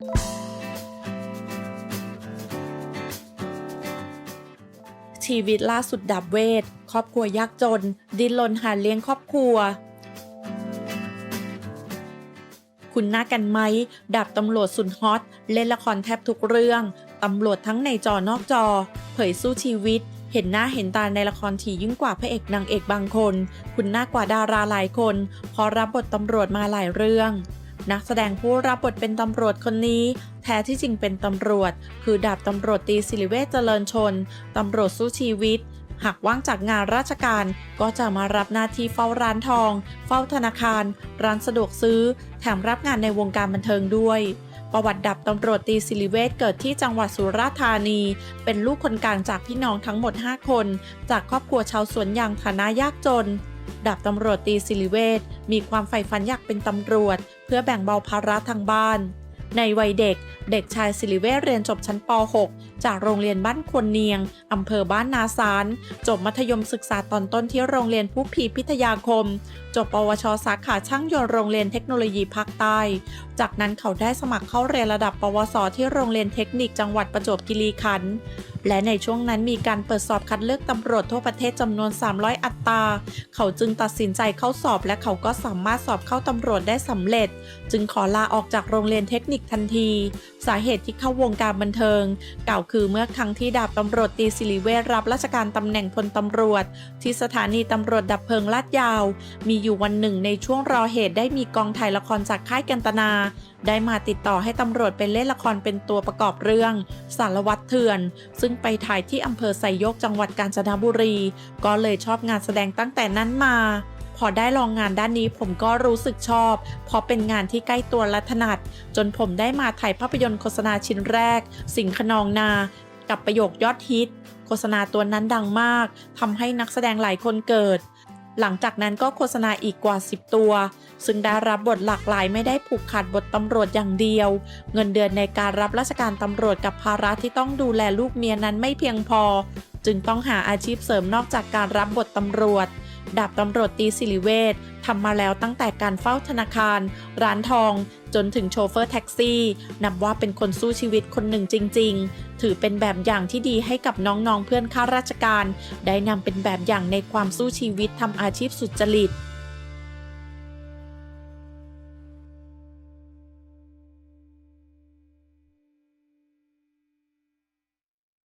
ชีวิตล่าสุดดับเวท ครอบครัวยากจน ดิ้นรนหาเลี้ยงครอบครัว คุณหน้ากันไหมดาบตำรวจสุดฮอต เล่นละครแทบทุกเรื่อง ตำรวจทั้งในจอนอกจอ เผยสู้ชีวิต เห็นหน้าเห็นตาในละครถี่ยิ่งกว่าพระเอกนางเอกบางคน คุณหน้ากว่าดาราหลายคนเพอรับบทตำรวจมาหลายเรื่อง นักแสดงผู้รับบทเป็นตำรวจคนนี้ แท้ที่จริงเป็นตำรวจ คือดาบตำรวจตีสิริเวชเจริญชน ตำรวจสู้ชีวิต หากว่างจากงานราชการก็จะมารับหน้าที่เฝ้าร้านทอง เฝ้าธนาคาร ร้านสะดวกซื้อ แถมรับงานในวงการบันเทิงด้วยประวัติดับตำรวจตีสิริเวชเกิดที่จังหวัดสุราษฎร์ธานี เป็นลูกคนกลางจากพี่น้องทั้งหมด 5 คน จากครอบครัวชาวสวนยางฐานะยากจนดาบตำรวจตีสิริเวชมีความใฝ่ฝันอยากเป็นตำรวจ พื่อแบ่งเบาภาระทางบ้าน ในวัยเด็ก เด็กชายสิริเวชเรียนจบชั้นป .6 จากโรงเรียนบ้านควนเนียง อำเภอบ้านนาซาน จบมัธยมศึกษาตอนต้นที่โรงเรียนผู้พีพิทยาคม จบปวชสาขาช่างยนต์โรงเรียนเทคโนโลยีภาคใต้ จากนั้นเขาได้สมัครเข้าเรียนระดับปวสที่โรงเรียนเทคนิคจังหวัดประจวบคีรีขันธ์ และในช่วงนั้นมีการเปิดสอบคัดเลือกตำรวจทั่วประเทศจำนวน 300 อัตรา เขาจึงตัดสินใจเข้าสอบและเขาก็สามารถสอบเข้าตำรวจได้สำเร็จ จึงขอลาออกจากโรงเรียนเทคนิคทันที สาเหตุที่เข้าวงการบันเทิงกล่าวคือเมื่อครั้งที่ดาบตำรวจตีสิริเวชรับราชการตำแหน่งพลตำรวจ ที่สถานีตำรวจดับเพลิงลาดยาว มีอยู่วันหนึ่งในช่วงรอเหตุได้มีกองถ่ายละครจากค่ายกันตนาได้มาติดต่อให้ตำรวจไปเล่นละครเป็นตัวประกอบเรื่อง สารวัตรเถื่อน ซึ่งไปถ่ายที่อำเภอไซโยกจังหวัดกาญจนบุรี ก็เลยชอบงานแสดงตั้งแต่นั้นมา พอได้ลองงานด้านนี้ผมก็รู้สึกชอบ เพราะเป็นงานที่ใกล้ตัวและถนัด จนผมได้มาถ่ายภาพยนตร์โฆษณาชิ้นแรก สิงขนองนา กับประโยคยอดฮิต โฆษณาตัวนั้นดังมากทำให้นักแสดงหลายคนเกิด หลังจากนั้นก็โฆษณาอีกกว่า 10 ตัว ซึ่งได้รับบทหลากหลายไม่ได้ผูกขาดบทตำรวจอย่างเดียว เงินเดือนในการรับราชการตำรวจกับภาระที่ต้องดูแลลูกเมียนั้นไม่เพียงพอ จึงต้องหาอาชีพเสริมนอกจากการรับบทตำรวจ ดาบตำรวจตีสิริเวชทำมาแล้วตั้งแต่การเฝ้าธนาคาร ร้านทอง จนถึงโชเฟอร์แท็กซี่นับว่าเป็นคนสู้ชีวิตคนหนึ่งจริง ๆ ถือเป็นแบบอย่างที่ดีให้กับน้องๆเพื่อนข้าราชการ ได้นำเป็นแบบอย่างในความสู้ชีวิตทำอาชีพสุจริต